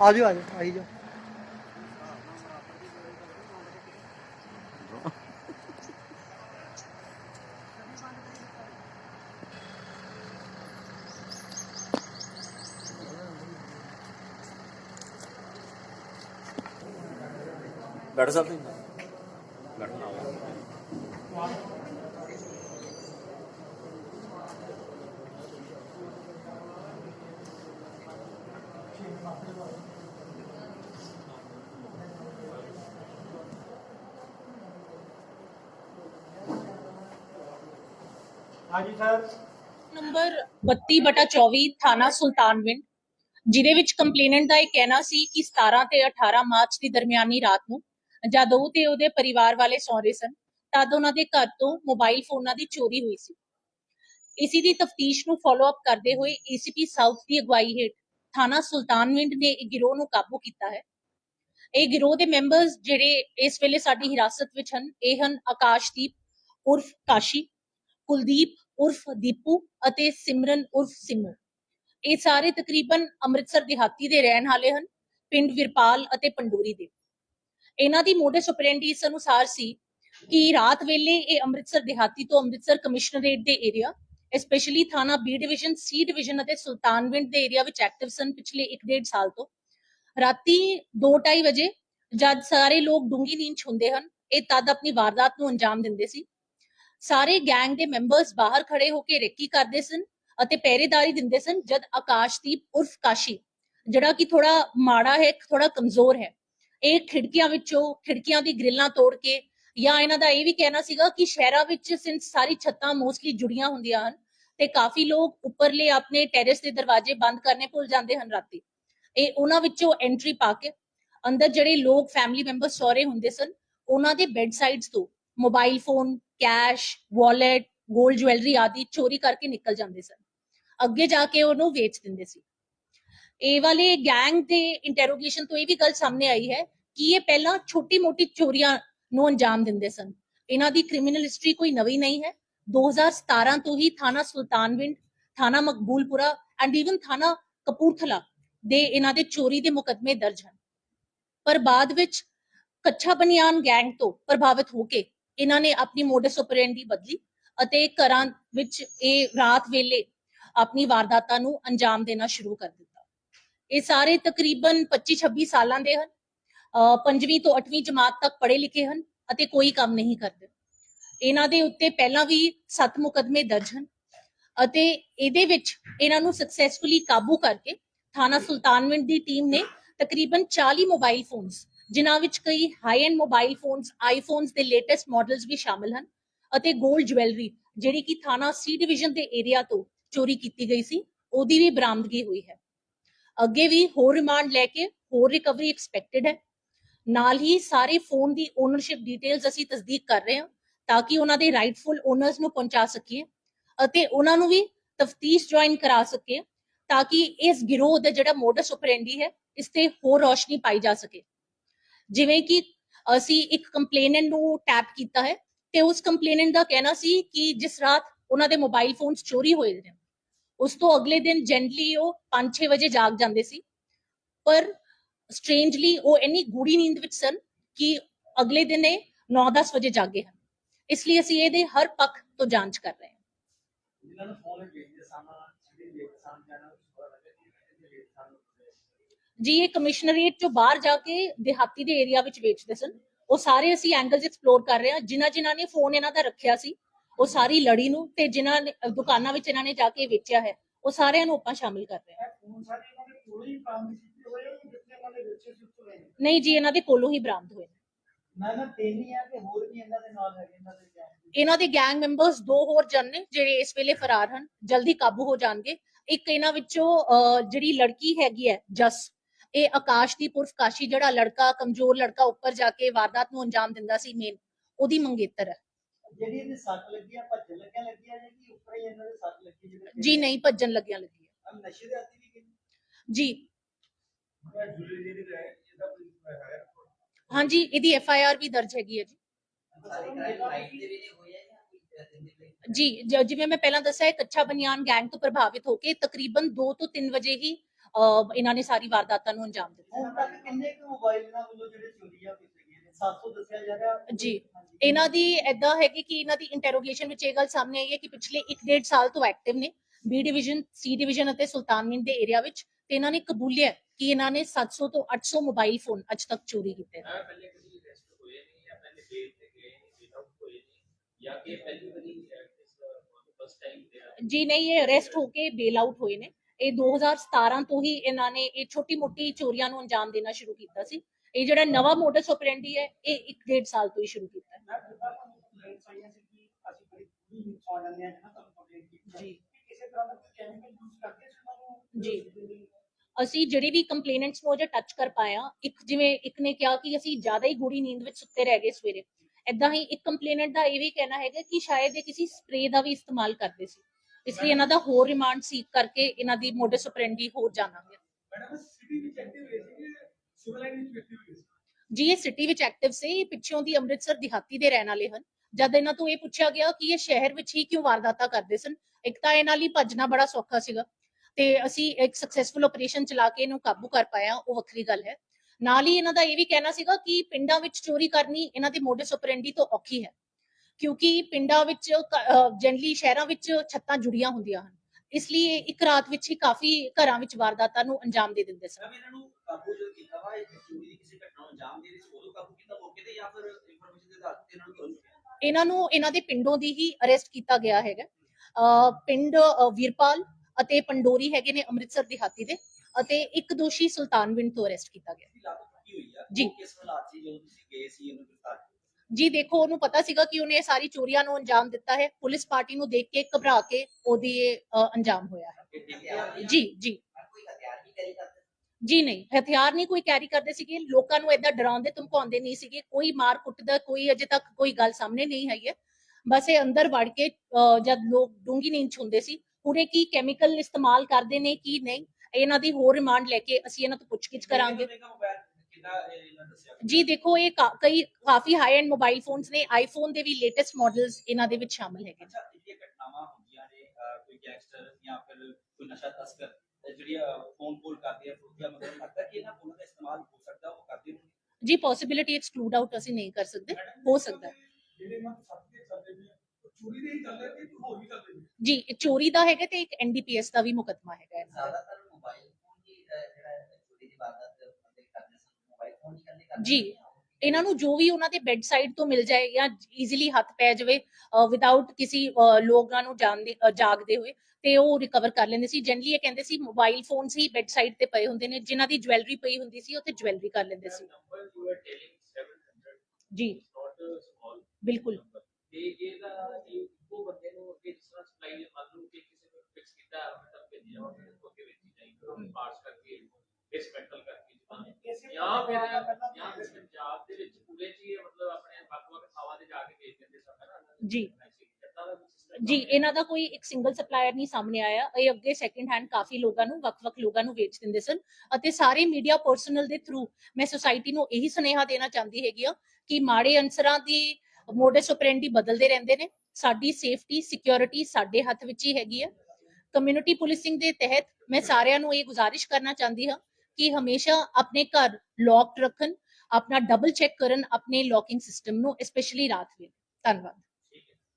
ਆ ਜਾਓ ਆ ਜਾਓ ਆਈ ਜਾਓ। ਸਾਹਿਬ ਜੀ ਬੈਠਣਾ ਹਾਂਜੀ ਸਰ। ਨੰਬਰ 32 ਬਟਾ 24 ਥਾਣਾ ਸੁਲਤਾਨਵਿੰਡ ਜਿਹਦੇ ਵਿੱਚ ਕੰਪਲੇਨੈਂਟ ਦਾ ਇਹ ਕਹਿਣਾ ਸੀ ਕਿ 17 ਤੇ 18 ਮਾਰਚ ਦੀ ਦਰਮਿਆਨੀ ਰਾਤ ਨੂੰ ਜਦ ਉਹ ਤੇ ਉਹਦੇ ਪਰਿਵਾਰ ਵਾਲੇ ਸੌਂ ਸਨ, ਤਦ ਉਹਨਾਂ ਦੇ ਘਰ ਤੋਂ ਮੋਬਾਈਲ ਫੋਨਾਂ ਦੀ ਚੋਰੀ ਹੋਈ ਸੀ। ਇਸੀ ਦੀ ਤਫਤੀਸ਼ ਨੂੰ ਫਾਲੋ ਅਪ ਕਰਦੇ ਹੋਏ ਏਸੀਪੀ ਸਾਊਥ ਦੀ ਅਗਵਾਈ ਹੇਠ ਥਾਣਾ ਸੁਲਤਾਨਵਿੰਡ ਨੇ ਇਹ ਗਿਰੋਹ ਨੂੰ ਕਾਬੂ ਕੀਤਾ ਹੈ। ਇਹ ਗਿਰੋਹ ਦੇ ਮੈਂਬਰਸ ਜਿਹੜੇ ਇਸ ਵੇਲੇ ਸਾਡੀ ਹਿਰਾਸਤ ਵਿੱਚ ਹਨ, ਇਹ ਹਨ ਆਕਾਸ਼ਦੀਪ ਉਰਫ ਕਾਸ਼ੀ, ਕੁਲਦੀਪ ਉਰਫ ਦੀਪੂ ਅਤੇ ਸਿਮਰਨ ਉਰਫ ਸਿਮੂ ਇਹ ਸਾਰੇ ਤਕਰੀਬਨ ਅੰਮ੍ਰਿਤਸਰ ਦਿਹਾਤੀ ਦੇ ਰਹਿਣ ਵਾਲੇ ਹਨ, ਪਿੰਡ ਵਿਰਪਾਲ ਅਤੇ ਪੰਡੋਰੀ ਦੇ। ਇਹਨਾਂ ਦੀ ਮੋਡਸ ਆਪਰੈਂਡੀ ਇਸ ਅਨੁਸਾਰ ਸੀ ਕਿ ਰਾਤ ਵੇਲੇ ਇਹ ਅੰਮ੍ਰਿਤਸਰ ਦਿਹਾਤੀ ਤੋਂ ਅੰਮ੍ਰਿਤਸਰ ਕਮਿਸ਼ਨਰੇਟ ਦੇ ਏਰੀਆ ਸਪੈਸ਼ਲੀ ਥਾਣਾ ਬੀ ਡਿਵੀਜ਼ਨ ਸੀ ਡਿਵੀਜ਼ਨ ਅਤੇ ਸੁਲਤਾਨਵਿੰਡ ਦੇ ਏਰੀਆ ਵਿੱਚ ਐਕਟਿਵ ਸਨ ਪਿਛਲੇ 1.5 ਸਾਲ ਤੋਂ। ਰਾਤੀ 2:30 ਵਜੇ ਜਦ ਸਾਰੇ ਲੋਕ ਡੂੰਗੀ ਨੀਂਦ 'ਚ ਹੁੰਦੇ ਹਨ, ਇਹ ਤਦ ਆਪਣੀ ਵਾਰਦਾਤ ਨੂੰ ਅੰਜਾਮ ਦਿੰਦੇ ਸੀ। ਸਾਰੇ ਗੈਂਗ ਦੇ ਮੈਂਬਰਸ ਬਾਹਰ ਖੜੇ ਹੋ ਕੇ ਰੇਕੀ ਕਰਦੇ ਸਨ ਅਤੇ ਪਹਿਰੇਦਾਰੀ ਦਿੰਦੇ ਸਨ ਜਦ ਆਕਾਸ਼ਦੀਪ ਉਰਫ ਕਾਸ਼ੀ, ਜਿਹੜਾ ਕਿ ਥੋੜਾ ਮਾੜਾ ਹੈ ਥੋੜਾ ਕਮਜ਼ੋਰ ਹੈ। ਇਹ ਖਿੜਕੀਆਂ ਵਿੱਚੋਂ, ਖਿੜਕੀਆਂ ਦੀ ਗ੍ਰਿਲਾਂ ਤੋੜ ਕੇ ਜਾਂ ਇਹਨਾਂ ਦਾ ਇਹ ਵੀ ਕਹਿਣਾ ਸੀਗਾ ਕਿ ਸ਼ਹਿਰਾਂ ਵਿੱਚ ਸਿੰਸ ਸਾਰੀ ਛੱਤਾਂ ਮੋਸਟਲੀ ਜੁੜੀਆਂ ਹੁੰਦੀਆਂ ਹਨ ਤੇ ਕਾਫੀ ਲੋਕ ਉੱਪਰਲੇ ਆਪਣੇ ਟੈਰੇਸ ਦੇ ਦਰਵਾਜ਼ੇ ਬੰਦ ਕਰਨੇ ਭੁੱਲ ਜਾਂਦੇ ਹਨ ਰਾਤੀ। ਇਹ ਉਹਨਾਂ ਵਿੱਚੋਂ ਐਂਟਰੀ ਪਾ ਕੇ ਅੰਦਰ ਜਿਹੜੇ ਲੋਕ ਫੈਮਿਲੀ ਮੈਂਬਰ ਸੌਰੇ ਹੁੰਦੇ ਸਨ, ਉਹਨਾਂ ਦੇ ਬੈੱਡ ਸਾਈਡਸ ਤੋਂ ਮੋਬਾਈਲ ਫੋਨ ਕੈਸ਼ ਵਾਲਟ 골ਡ ਜੁਐਲਰੀ ਆਦਿ ਚੋਰੀ ਕਰਕੇ ਨਿਕਲ ਜਾਂਦੇ ਸਨ। ਅੱਗੇ ਜਾ ਕੇ ਉਹਨੂੰ ਵੇਚ ਦਿੰਦੇ ਸੀ। ਇਹ ਵਾਲੇ ਗੈਂਗ ਦੇ ਇੰਟਰੋਗੇਸ਼ਨ ਤੋਂ ਇਹ ਵੀ ਗੱਲ ਸਾਹਮਣੇ ਆਈ ਹੈ ਕਿ ਇਹ ਪਹਿਲਾਂ ਛੋਟੀ-ਮੋਟੀ ਚੋਰੀਆਂ ਨੂੰ ਅੰਜਾਮ ਦਿੰਦੇ ਸਨ। ਇਹਨਾਂ ਦੀ ਕ੍ਰਿਮੀਨਲ ਹਿਸਟਰੀ ਕੋਈ ਨਵੀਂ ਨਹੀਂ ਹੈ। 2017 ਤੋਂ ਹੀ ਥਾਣਾ ਸੁਲਤਾਨਵਿੰਡ, ਥਾਣਾ ਮਕਬੂਲਪੁਰਾ ਐਂਡ ਇਵਨ ਥਾਣਾ ਕਪੂਰਥਲਾ ਦੇ ਇਹਨਾਂ ਦੇ ਚੋਰੀ ਦੇ ਮੁਕਦਮੇ ਦਰਜ ਹਨ। ਪਰ ਬਾਅਦ ਵਿੱਚ ਕੱਛਾ ਬਨਿਆਨ ਗੈਂਗ ਤੋਂ ਪ੍ਰਭਾਵਿਤ ਹੋ ਕੇ ਇਹਨਾਂ ਨੇ ਆਪਣੀ ਮੋਡਸ ਆਪਰੈਂਡੀ ਬਦਲੀ ਅਤੇ ਘਰਾਂ ਵਿੱਚ ਇਹ ਰਾਤ ਵੇਲੇ ਆਪਣੀ ਵਾਰਦਾਤਾਂ ਨੂੰ ਅੰਜਾਮ ਦੇਣਾ ਸ਼ੁਰੂ ਕਰ ਦਿੱਤਾ। ਇਹ ਸਾਰੇ ਤਕਰੀਬਨ 25-26 ਸਾਲਾਂ ਦੇ ਹਨ। ਪੰਜਵੀਂ ਤੋਂ 8ਵੀਂ ਜਮਾਤ ਤੱਕ ਪੜ੍ਹੇ ਲਿਖੇ ਹਨ ਅਤੇ ਕੋਈ ਕੰਮ ਨਹੀਂ ਕਰਦੇ। ਇਹਨਾਂ ਦੇ ਉੱਤੇ ਪਹਿਲਾਂ ਵੀ 7 ਮੁਕਦਮੇ ਦਰਜ ਹਨ ਅਤੇ ਇਹਦੇ ਵਿੱਚ ਇਹਨਾਂ ਨੂੰ ਸਕਸੈਸਫੁਲੀ ਕਾਬੂ ਕਰਕੇ ਥਾਣਾ ਸੁਲਤਾਨਵਿੰਡ ਦੀ ਟੀਮ ਨੇ ਤਕਰੀਬਨ 40 ਮੋਬਾਈਲ ਫੋਨਸ ਜਿਨ੍ਹਾਂ ਵਿੱਚ ਕਈ high end mobile phones iPhones ਦੇ ਲੇਟੈਸਟ ਮਾਡਲਸ ਵੀ ਸ਼ਾਮਲ ਹਨ ਅਤੇ 골ਡ ਜੁਐਲਰੀ ਜਿਹੜੀ ਕਿ ਥਾਣਾ ਸੀ ਡਿਵੀਜ਼ਨ ਦੇ ਏਰੀਆ ਤੋਂ ਚੋਰੀ ਕੀਤੀ ਗਈ ਸੀ, ਉਹਦੀ ਵੀ ਬਰਾਮਦਗੀ ਹੋਈ ਹੈ। ਅੱਗੇ ਵੀ ਹੋਰ ਰਿਮਾਂਡ ਲੈ ਕੇ ਹੋਰ ਰਿਕਵਰੀ ਐਕਸਪੈਕਟਡ ਹੈ। ਨਾਲ ਹੀ ਸਾਰੇ ਫੋਨ ਦੀ ਓਨਰਸ਼ਿਪ ਡਿਟੇਲਸ ਅਸੀਂ ਤਸਦੀਕ ਕਰ ਰਹੇ ਹਾਂ ਤਾਂ ਕਿ ਉਹਨਾਂ ਦੇ ਰਾਈਟਫੁਲ ਓਨਰਸ ਨੂੰ ਪਹੁੰਚਾ ਸਕੀਏ ਅਤੇ ਉਹਨਾਂ ਨੂੰ ਵੀ ਤਫਤੀਸ਼ ਜੁਆਇਨ ਕਰਾ ਸਕੀਏ ਤਾਂ ਕਿ ਇਸ ਗਿਰੋਹ ਦਾ ਜਿਹੜਾ ਮੋਡਸ ਆਪਰੈਂਡੀ ਹੈ, ਇਸ ਤੇ ਹੋਰ ਰੋਸ਼ਨੀ ਪਾਈ ਜਾ ਸਕੇ। ਜਿਵੇਂ ਕਿ ਅਸੀਂ ਇੱਕ ਕੰਪਲੇਨੈਂਟ ਨੂੰ ਟੈਪ ਕੀਤਾ ਹੈ ਤੇ ਉਸ ਕੰਪਲੇਨੈਂਟ ਦਾ ਕਹਿਣਾ ਸੀ ਕਿ ਜਿਸ ਰਾਤ ਉਹਨਾਂ ਦੇ ਮੋਬਾਈਲ ਫੋਨਸ ਚੋਰੀ ਹੋਏ ਨੇ ਉਸ ਤੋਂ ਅਗਲੇ ਦਿਨ ਜੈਂਟਲੀ ਉਹ 5-6 ਵਜੇ ਜਾਗ ਜਾਂਦੇ ਸੀ। ਪਰ ਸਟ੍ਰੇਂਜਲੀ ਉਹ ਇੰਨੀ ਗੂੜੀ ਨੀਂਦ ਵਿੱਚ ਸਨ ਕਿ ਅਗਲੇ ਦਿਨ ਇਹ 9-10 ਵਜੇ ਜਾਗੇ ਹਨ। ਇਸ ਲਈ ਅਸੀਂ ਇਹਦੇ ਹਰ ਪੱਖ ਤੋਂ ਜਾਂਚ ਕਰ ਰਹੇ ਹਾਂ। ਜਿਨ੍ਹਾਂ ਨੂੰ ਫੋਨ ਜਿਹੜੇ ਇਹ ਜੀ ਇਹ ਕਮਿਸ਼ਨਰੇਟ ਤੋਂ ਬਾਹਰ ਜਾ ਕੇ ਦਿਹਾਤੀ ਦੇ ਏਰੀਆ ਵਿੱਚ ਵੇਚਦੇ ਸਨ ਉਹ ਸਾਰੇ ਅਸੀਂ ਐਂਗਲਸ ਐਕਸਪਲੋਰ ਕਰ ਰਹੇ ਹਾਂ ਜਿਨ੍ਹਾਂ ਜਿਨ੍ਹਾਂ ਨੇ ਫੋਨ ਇਹਨਾਂ ਦਾ ਰੱਖਿਆ ਸੀ ਉਹ ਸਾਰੀ ਲੜੀ ਨੂੰ ਤੇ ਜਿਨ੍ਹਾਂ ਨੇ ਦੁਕਾਨਾਂ ਵਿੱਚ ਇਹਨਾਂ ਨੇ ਜਾ ਕੇ ਵੇਚਿਆ ਹੈ ਉਹ ਸਾਰਿਆਂ ਨੂੰ ਆਪਾਂ ਸ਼ਾਮਿਲ ਕਰ ਰਹੇ ਹਾਂ। ਨਹੀਂ ਜੀ ਇਹਨਾਂ ਦੇ ਕੋਲੋਂ ਹੀ ਬਰਾਮਦ ਹੋਏ ਨੇ। ਮੈਂ ਨਾ ਤਿੰਨ ਆ ਕਿ ਹੋਰ ਵੀ ਇਹਨਾਂ ਦੇ ਨਾਲ ਹੈਗੇ ਇਹਨਾਂ ਦੇ ਗੈਂਗ ਇਹਨਾਂ ਦੇ ਗੈਂਗ ਮੈਂਬਰਸ ਦੋ ਹੋਰ ਜਨ ਨੇ ਜਿਹੜੇ ਇਸ ਵੇਲੇ ਫਰਾਰ ਹਨ ਜਲਦੀ ਕਾਬੂ ਹੋ ਜਾਣਗੇ। ਇੱਕ ਇਹਨਾਂ ਵਿੱਚੋਂ ਅਹ, ਜਿਹੜੀ ਲੜਕੀ ਹੈਗੀ ਹੈ ਜਸ ਇਹ ਆਕਾਸ਼ਦੀਪ ਉਰਫ ਕਾਸ਼ੀ ਜਿਹੜਾ ਲੜਕਾ ਕਮਜ਼ੋਰ ਲੜਕਾ ਉੱਪਰ ਜਾ ਕੇ ਵਾਰਦਾਤ ਨੂੰ ਅੰਜਾਮ ਦਿੰਦਾ ਸੀ ਮੇਨ ਉਹਦੀ ਮੰਗੇਤਰ ਹੈ। ਜਿਹੜੀ ਇਹਦੇ ਸੱਟ ਲੱਗੀ ਆ ਭੱਜ ਲੱਗਿਆ ਲੱਗੀ ਆ ਜਿਹੜੀ ਜੀ ਨਹੀਂ ਭੱਜਣ ਲੱਗਿਆ ਲੱਗੀ ਹੈ ਨਸ਼ੇ ਦੇ ਆਦੀ ਵੀ ਕਿ ਜੀ। ਜੁਲੀ ਜਿਹੜੀ ਰਹੇ ਇਹਦਾ ਕੋਈ ਹੈ ਹਾਂਜੀ ਇਹਦੀ ਐਫ ਆਈ ਆਰ ਵੀ ਦਰਜ ਹੈਗੀ ਹੈ ਜੀ। ਸਾਰੇ ਕ੍ਰਾਈਮ ਨਾਈਟ ਦੇ ਵੇਲੇ ਹੋਇਆ ਜਾਂ ਕੋਈ ਦਿਨ ਦੇ ਵੇਲੇ ਜੀ ਜ- ਜਿਵੇਂ ਮੈਂ ਪਹਿਲਾਂ ਦੱਸਿਆ ਇਹ ਕੱਚਾ ਬਨਿਆਨ ਗੈਂਗ ਤੋਂ ਪ੍ਰਭਾਵਿਤ ਹੋ ਕੇ ਤਕਰੀਬਨ 2 ਤੋਂ 3 ਵਜੇ ਹੀ ਅਹ, ਇਹਨਾਂ ਨੇ ਸਾਰੀ ਵਾਰਦਾਤਾਂ ਨੂੰ ਅੰਜਾਮ ਦਿੱਤਾ। ਹੁਣ ਤੱਕ ਕਿੰਨੇ ਕੁ ਮੋਬਾਈਲ ਇਹਨਾਂ ਵੱਲੋਂ ਜਿਹੜੇ ਚੋਰੀਆਂ ਕੀਤੇ ਗਏ ਨੇ 700 ਦੱਸਿਆ ਜਾ ਰਿਹਾ ਜੀ। ਇਹਨਾਂ ਦੀ ਐਦਾਂ ਹੈਗੀ ਕਿ ਇਹਨਾਂ ਦੀ ਇੰਟਰੋਗੇਸ਼ਨ ਵਿੱਚ ਇਹ ਗੱਲ ਸਾਹਮਣੇ ਆਈ ਹੈ ਕਿ ਪਿਛਲੇ 1.5 ਸਾਲ ਤੋਂ ਐਕਟਿਵ ਨੇ। ਬੀ ਡਿਵੀਜ਼ਨ ਸੀ ਡਿਵੀਜ਼ਨ ਅਤੇ ਸੁਲਤਾਨਵਿੰਦ ਦੇ ਏਰੀਆ ਵਿੱਚ ਤੇ ਇਹਨਾਂ ਨੇ ਕਬੂਲਿਆ ਹੈ ਕਿ ਇਹਨਾਂ ਨੇ 700 ਤੋਂ 800 ਮੋਬਾਈਲ ਫੋਨ ਅੱਜ ਤੱਕ ਚੋਰੀ ਕੀਤੇ ਨੇ। ਪਹਿਲੇ ਕਦੀ ਅਰੈਸਟ ਹੋਏ ਨਹੀਂ ਜਾਂ ਪਹਿਲੇ ਜੇਲ੍ਹ ਤੇ ਗਏ ਨਹੀਂ ਵਿਦਆਊਟ ਹੋਏ ਨਹੀਂ ਜਾਂ ਕਿ ਪਹਿਲੀ ਵਾਰੀ ਇਸ ਫਸਟ ਟਾਈਮ ਤੇ ਜੀ ਨਹੀਂ ਇਹ ਅਰੈਸਟ ਹੋ ਕੇ ਬੇਲ ਆਊਟ ਹੋਏ ਨੇ। ਇਹ 2017 ਤੋਂ ਹੀ ਇਹਨਾਂ ਨੇ ਇਹ ਛੋਟੀ-ਮੋਟੀ ਚੋਰੀਆਂ ਨੂੰ ਅੰਜਾਮ ਦੇਣਾ ਸ਼ੁਰੂ ਕੀਤਾ ਸੀ। ਇਹ ਜਿਹੜਾ ਨਵਾਂ ਮੋਡਸ ਆਪਰੈਂਡੀ ਹੈ ਇਹ 1.5 ਸਾਲ ਤੋਂ ਹੀ ਸ਼ੁਰੂ ਕੀਤਾ ਹੈ। ਜੀ। ਅਸੀਂ ਜਿਹੜੀ ਵੀ ਕੰਪਲੇਨੈਂਟਸ ਨੂੰ ਅਜੇ ਟੱਚ ਕਰ ਪਾਇਆ ਇੱਕ ਜਿਵੇਂ ਇੱਕ ਨੇ ਕਿਹਾ ਕਿ ਅਸੀਂ ਜ਼ਿਆਦਾ ਹੀ ਗੂੜੀ ਨੀਂਦ ਵਿੱਚ ਸੁੱਤੇ ਰਹਿ ਗਏ ਸਵੇਰੇ। ਐਦਾਂ ਹੀ ਇੱਕ ਕੰਪਲੇਨੈਂਟ ਦਾ ਇਹ ਵੀ ਕਹਿਣਾ ਹੈਗਾ ਕਿ ਸ਼ਾਇਦ ਇਹ ਕਿਸੇ ਸਪਰੇ ਦਾ ਵੀ ਇਸਤੇਮਾਲ ਕਰਦੇ ਸੀ। ਇਸ ਲਈ ਇਹਨਾਂ ਦਾ ਹੋਰ ਰਿਮਾਂਡ ਸੀਕ ਕਰਕੇ ਇਹਨਾਂ ਦੀ ਮੋਡਸ ਆਪਰੈਂਡੀ ਹੋਰ ਜਾਣਾਂਗੇ। ਮੈਡਮ ਸਿਟੀ ਵਿੱਚ ਐਕਟਿਵ ਜੀ ਇਹ ਸਿਟੀ ਵਿੱਚ ਐਕਟਿਵ ਸੀ ਪਿੱਛੋਂ ਦੀ ਅੰਮ੍ਰਿਤਸਰ ਦਿਹਾਤੀ ਦੇ ਰਹਿਣ ਵਾਲੇ ਹਨ। ਜਦ ਇਹਨਾਂ ਤੋਂ ਇਹ ਪੁੱਛਿਆ ਗਿਆ ਕਿ ਇਹ ਸ਼ਹਿਰ ਵਿੱਚ ਹੀ ਕਿਉਂ ਵਾਰਦਾਤਾਂ ਕਰਦੇ ਸਨ ਇੱਕ ਤਾਂ ਇਹਨਾਂ ਲਈ ਭੱਜਣਾ ਬੜਾ ਸੌਖਾ ਸੀਗਾ ਤੇ ਅਸੀਂ ਇੱਕ ਸਕਸੈਸਫੁਲ ਆਪਰੇਸ਼ਨ ਚਲਾ ਕੇ ਇਹਨੂੰ ਕਾਬੂ ਕਰ ਪਾਇਆ ਉਹ ਵੱਖਰੀ ਗੱਲ ਹੈ। ਨਾਲ ਹੀ ਇਹਨਾਂ ਦਾ ਇਹ ਵੀ ਕਹਿਣਾ ਸੀਗਾ ਕਿ ਪਿੰਡਾਂ ਵਿੱਚ ਚੋਰੀ ਕਰਨੀ ਇਹਨਾਂ ਦੇ ਮੋਡਸ ਆਪਰੈਂਡੀ ਤੋਂ ਔਖੀ ਹੈ ਕਿਉਂਕਿ ਪਿੰਡਾਂ ਵਿੱਚ ਜਨਰਲੀ ਸ਼ਹਿਰਾਂ ਵਿੱਚ ਛੱਤਾਂ ਜੁੜੀਆਂ ਹੁੰਦੀਆਂ ਹਨ। ਇਸ ਲਈ ਇੱਕ ਰਾਤ ਵਿੱਚ ਹੀ ਕਾਫੀ ਘਰਾਂ ਵਿੱਚ ਵਾਰਦਾਤਾਂ ਨੂੰ ਅੰਜਾਮ ਦੇ ਦਿੰਦੇ ਸਨ। ਇਹਨਾਂ ਨੂੰ ਕਾਬੂ ਜੋ ਕੀਤਾ ਵਾ ਇਹ ਚੋਰੀ ਦੀ ਕਿਸੇ ਘਟਨਾ ਨੂੰ ਅੰਜਾਮ ਦੇ ਵਿੱਚ ਉਦੋਂ ਕਾਬੂ ਕੀਤਾ ਮੌਕੇ ਤੇ ਜਾਂ ਫਿਰ ਇਨਫੋਰਮੇਸ਼ਨ ਦੇ ਆਧਾਰ ਤੇ ਇਹਨਾਂ ਨੂੰ ਕਿਉਂ ਇਹਨਾਂ ਨੂੰ ਇਹਨਾਂ ਦੇ ਪਿੰਡੋਂ ਦੀ ਹੀ ਅਰੈਸਟ ਕੀਤਾ ਗਿਆ ਹੈਗਾ। ਪਿੰਡ ਵੀਰਪਾਲ ਅਤੇ ਪੰਡੋਰੀ ਹੈਗੇ ਨੇ ਅੰਮ੍ਰਿਤਸਰ ਦਿਹਾਤੀ ਦੇ ਅਤੇ ਇੱਕ ਦੋਸ਼ੀ ਸੁਲਤਾਨਵਿੰਡ ਤੋਂ ਅਰੈਸਟ ਕੀਤਾ ਗਿਆ। ਜੀ। ਉਹ ਕਿਸ ਹਾਲਾਤ ਸੀ ਜਦੋਂ ਤੁਸੀਂ ਗਏ ਸੀ ਇਹਨੂੰ ਗ੍ਰਿਫਤਾਰ ਕੀਤਾ? ਜੀ ਦੇਖੋ ਉਹਨੂੰ ਪਤਾ ਸੀਗਾ ਕਿ ਉਹਨੇ ਇਹ ਸਾਰੀ ਚੋਰੀਆਂ ਨੂੰ ਅੰਜਾਮ ਦਿੱਤਾ ਹੈ। ਪੁਲਿਸ ਪਾਰਟੀ ਨੂੰ ਦੇਖ ਕੇ ਘਬਰਾ ਕੇ ਉਹਦੀ ਇਹ, ਅੰਜਾਮ ਹੋਇਆ ਹੈ। ਜੀ ਜੀ। ਕੋਈ ਹਥਿਆਰ ਵੀ ਕੈਰੀ ਕਰਦੇ ਜੀ ਨਹੀਂ ਹਥਿਆਰ ਨਹੀਂ ਕੋਈ ਕੈਰੀ ਕਰਦੇ ਸੀਗੇ ਲੋਕਾਂ ਨੂੰ ਏਦਾਂ ਡਰਾਉਂਦੇ ਧਮਕਾਉਂਦੇ ਨਹੀਂ ਸੀਗੇ ਕੋਈ ਮਾਰ ਕੁੱਟ ਦਾ ਕੋਈ ਅਜੇ ਤੱਕ ਕੋਈ ਗੱਲ ਸਾਹਮਣੇ ਨਹੀਂ ਆਈ ਹੈ। ਬਸ ਇਹ ਅੰਦਰ ਵੜ ਕੇ ਜਦ ਲੋਕ ਡੂੰਗੀ ਨੀਂਦ ਹੁੰਦੇ ਸੀ ਪੂਰੇ ਕੀ ਕੈਮੀਕਲ ਇਸਤੇਮਾਲ ਕਰਦੇ ਨੇ ਕੀ ਨਹੀਂ ਇਹਨਾਂ ਦੀ ਹੋਰ ਰਿਮਾਂਡ ਲੈ ਕੇ ਅਸੀਂ ਇਹਨਾਂ ਤੋਂ ਪੁੱਛਗਿੱਛ ਕਰਾਂਗੇ। ਇਹ ਜੀ ਦੇਖੋ ਇਹ ਕਈ ਕਾਫੀ ਹਾਈ ਐਂਡ ਮੋਬਾਈਲ ਫੋਨਸ ਨੇ ਆਈਫੋਨ ਦੇ ਵੀ ਲੇਟੈਸਟ ਮਾਡਲਸ ਇਹਨਾਂ ਦੇ ਵਿੱਚ ਸ਼ਾਮਲ ਹੈਗੇ। ਅੱਛਾ ਜਿਹੜੀਆਂ ਘਟਨਾਵਾਂ ਹੁੰਦੀਆਂ ਨੇ ਕੋਈ ਗੈਂਗਸਟਰ ਜਾਂ ਫਿਰ ਕੋਈ ਨਸ਼ਾ ਤਸਕਰ ਇਹ ਜਿਹੜੀ ਫੋਨ ਕੋਲ ਕਰਦੇ ਆ ਫੋਨ ਮਤਲਬ ਲੱਗਦਾ ਕਿ ਇਹਨਾਂ ਫੋਨਾਂ ਦਾ ਇਸਤੇਮਾਲ ਹੋ ਸਕਦਾ ਉਹ ਕਰਦੇ ਨੇ ਜੀ ਪੋਸਿਬਿਲਿਟੀ ਐਕਸਕਲੂਡ ਆਊਟ ਅਸੀਂ ਨਹੀਂ ਕਰ ਸਕਦੇ ਹੋ ਸਕਦਾ ਹੈ। ਜਿਹੜੇ ਮੈਂ ਸੱਤ ਦੇ ਚੱਲਦੇ ਨੇ ਉਹ ਚੋਰੀ ਦੇ ਹੀ ਚੱਲਦੇ ਨੇ ਕਿ ਹੋਰ ਵੀ ਚੱਲਦੇ ਨੇ ਜੀ ਇਹ ਚੋਰੀ ਦਾ ਹੈਗਾ ਤੇ ਇੱਕ ਐਨਡੀਪੀਐਸ ਦਾ ਵੀ ਮੁਕੱਦਮਾ ਹੈਗਾ ਇਹਨਾਂ ਦਾ। ਜ਼ਿਆਦਾਤਰ ਮੋਬਾਈਲ ਫੋਨ ਦੀ ਅਹ, ਜਿਹੜਾ ਹੈ ਚੋਰੀ ਦੀ ਵਾਰਦਾਤ ਬੰਦੇ ਕਰਦੇ ਸਨ ਮੋਬਾਈਲ ਫੋਨ ਹੀ ਕਰਨੇ ਕਰਦੇ ਜੀ। ਇਹਨਾਂ ਨੂੰ ਜੋ ਵੀ ਉਹਨਾਂ ਦੇ ਬੈੱਡ ਸਾਈਡ ਤੋਂ ਮਿਲ ਜਾਏ ਜਾਂ ਈਜ਼ੀਲੀ ਹੱਥ ਪੈ ਜਾਵੇ ਵਿਦਆਊਟ ਕਿਸੇ ਲੋਕਾਂ ਨੂੰ ਜਾਣਦੇ ਜਾਗਦੇ ਹੋਏ ਤੇ ਉਹ ਰਿਕਵਰ ਕਰ ਲੈਂਦੇ ਸੀ। ਜਨਰਲੀ ਇਹ ਕਹਿੰਦੇ ਸੀ ਮੋਬਾਈਲ ਫੋਨਸ ਹੀ ਬੈੱਡ ਸਾਈਡ ਤੇ ਪਏ ਹੁੰਦੇ ਨੇ ਜਿਨ੍ਹਾਂ ਦੀ ਜਵੈਲਰੀ ਪਈ ਹੁੰਦੀ ਸੀ ਉਹ ਤੇ ਜਵੈਲਰੀ ਕਰ ਲੈਂਦੇ ਸੀ। number you are telling 700 ਜੀ। ਬਿਲਕੁਲ. ਤੇ ਇਹਦਾ ਇਹ ਇੱਕੋ ਬੰਦੇ ਨੂੰ ਅੱਗੇ ਜਿਸ ਤਰ੍ਹਾਂ ਸਪਲਾਈ ਮੰਨ ਲਓ ਕਿ ਕਿਸੇ ਨੂੰ ਫਿਕਸ ਕੀਤਾ ਮਤਲਬ ਭੇਜਿਆ ਉਹਨੇ ਤੋਂ ਅੱਗੇ ਵੇਚੀ ਜਾਈ ਉਹਨੂੰ ਪਾਰਸ ਕਰਕੇ ਡਿਸਮੈਂਟਲ ਕਰਕੇ ਜਿਵੇਂ ਇਸੇ ਜਾਂ ਫਿਰ ਪਹਿਲਾਂ ਜਾਂ ਫਿਰ ਪੰਜਾਬ ਦੇ ਵਿੱਚ ਪੂਰੇ ਚ ਹੀ ਇਹ ਮਤਲਬ ਆਪਣੇ ਵੱਖ-ਵੱਖ ਥਾਵਾਂ ਤੇ ਜਾ ਕੇ ਵੇਚ ਦਿੰਦੇ ਸਨ ਹੈ ਨਾ ਜੀ। ਜੀ, ਇਹਨਾਂ ਦਾ ਕੋਈ ਇੱਕ ਸਿੰਗਲ ਸਪਲਾਇਰ ਨਹੀਂ ਸਾਹਮਣੇ ਆਇਆ। ਇਹ ਅੱਗੇ ਸੈਕਿੰਡ ਹੈਂਡ ਕਾਫੀ ਲੋਕਾਂ ਨੂੰ, ਵੱਖ-ਵੱਖ ਲੋਕਾਂ ਨੂੰ ਵੇਚ ਦਿੰਦੇ ਸਨ ਅਤੇ ਸਾਰੇ ਮੀਡੀਆ ਪਰਸਨਲ ਦੇ ਥਰੂ ਮੈਂ ਸੁਸਾਇਟੀ ਨੂੰ ਇਹੀ ਸੁਨੇਹਾ ਦੇਣਾ ਚਾਹੁੰਦੀ ਹੈਗੀ ਆ ਕਿ ਮਾੜੇ ਅਨਸਰਾਂ ਦੀ ਮੋਡਸ ਆਪਰੈਂਡੀ ਬਦਲਦੇ ਰਹਿੰਦੇ ਨੇ। ਸਾਡੀ ਸੇਫਟੀ ਸਿਕਿਉਰਿਟੀ ਸਾਡੇ ਹੱਥ ਵਿੱਚ ਹੀ ਹੈਗੀ ਆ ਕਮਿਊਨਿਟੀ ਪੁਲਿਸਿੰਗ ਦੇ ਤਹਿਤ ਮੈਂ ਸਾਰਿਆਂ ਨੂੰ ਇਹ ਗੁਜ਼ਾਰਿਸ਼ ਕਰਨਾ ਚਾਹੁੰਦੀ ਹਾਂ ਕਿ ਹਮੇਸ਼ਾ ਆਪਣੇ ਘਰ ਲੌਕਡ ਰੱਖਣ, ਆਪਣਾ ਡਬਲ ਚੈੱਕ ਕਰਨ, ਆਪਣੇ ਲੌਕਿੰਗ ਸਿਸਟਮ ਨੂੰ ਸਪੈਸ਼ਲੀ ਰਾਤ ਵੇਲੇ। ਧੰਨਵਾਦ।